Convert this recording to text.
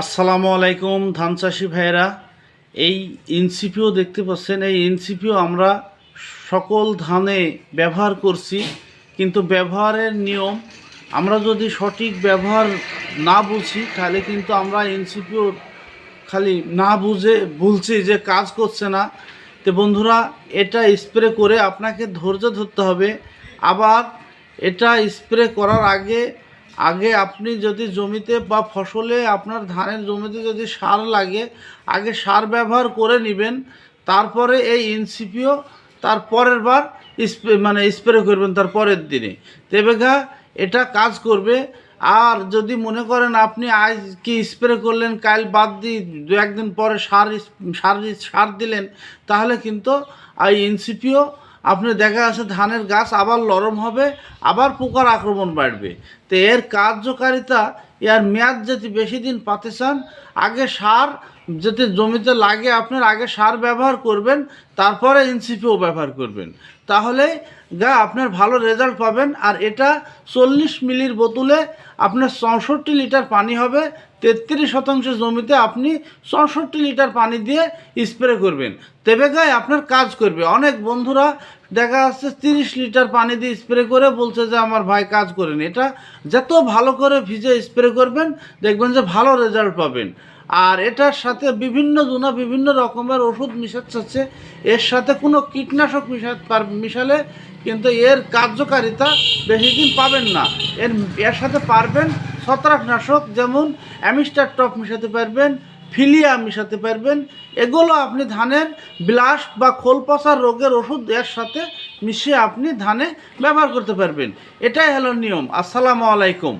আসসালামু আলাইকুম ধান চাষি ভাইয়েরা। এই এনসিপিও দেখতে পাচ্ছেন, এই এনসিপিও আমরা সকল ধানে ব্যবহার করছি, কিন্তু ব্যবহারের নিয়ম আমরা যদি সঠিক ব্যবহার না বুঝি, তাহলে কিন্তু আমরা এনসিপিও খালি না বুঝে বলছি যে কাজ করছে না। তো বন্ধুরা, এটা স্প্রে করে আপনাকে ধৈর্য ধরতে হবে। আবার এটা স্প্রে করার আগে আগে আপনি যদি জমিতে বা ফসলে আপনার ধানের জমিতে যদি সার লাগে, আগে সার ব্যবহার করে নেবেন, তারপরে এই এনসিপিও তার পরের বার স্প্রে মানে স্প্রে করবেন তার পরের দিনে। তেবেগা এটা কাজ করবে। আর যদি মনে করেন আপনি আজ কি স্প্রে করলেন, কাল বাদ দিয়ে দু একদিন পরে সার সার সার দিলেন, তাহলে কিন্তু এই এনসিপিও আপনি দেখা যাচ্ছে ধানের গাছ আবার নরম হবে, আবার পোকার আক্রমণ বাড়বে। তো এর কার্যকারিতা এর মেয়াদ যদি বেশি দিন পাতে চান, আগে সার যদি জমিতে লাগে আপনার, আগে সার ব্যবহার করবেন, তারপরে এনসিপিও ব্যবহার করবেন। তাহলে গা, আপনার ভালো রেজাল্ট পাবেন, আর এটা চল্লিশ মিলির বোতলে আপনার চৌষট্টি লিটার পানি হবে, তেত্রিশ শতাংশ জমিতে আপনি চৌষট্টি লিটার পানি দিয়ে স্প্রে করবেন। তেবে গায়ে আপনার কাজ করবে। অনেক বন্ধুরা দেখা যাচ্ছে তিরিশ লিটার পানি দিয়ে স্প্রে করে বলছে যে আমার ভাই কাজ করেন। এটা যত ভালো করে ভিজে স্প্রে করবেন, দেখবেন যে ভালো রেজাল্ট পাবেন। আর এটার সাথে বিভিন্ন জুনা বিভিন্ন রকমের ওষুধ মিশাচ্ছে। এর সাথে কোনো কীটনাশক মিশা মিশালে কিন্তু এর কার্যকারিতা বেশি দিন পাবেন না। এর এর সাথে পারবেন ছত্রাকনাশক, যেমন অ্যামিস্টার টপ মিশাতে পারবেন ফিলিয়া মিশাতে পারবেন। এগুলো আপনি ধানের ব্লাস্ট বা খোল পচার রোগের ওষুধ এর সাথে মিশিয়ে আপনি ধানে ব্যবহার করতে পারবেন। এটাই হলো নিয়ম। আসসালামু আলাইকুম।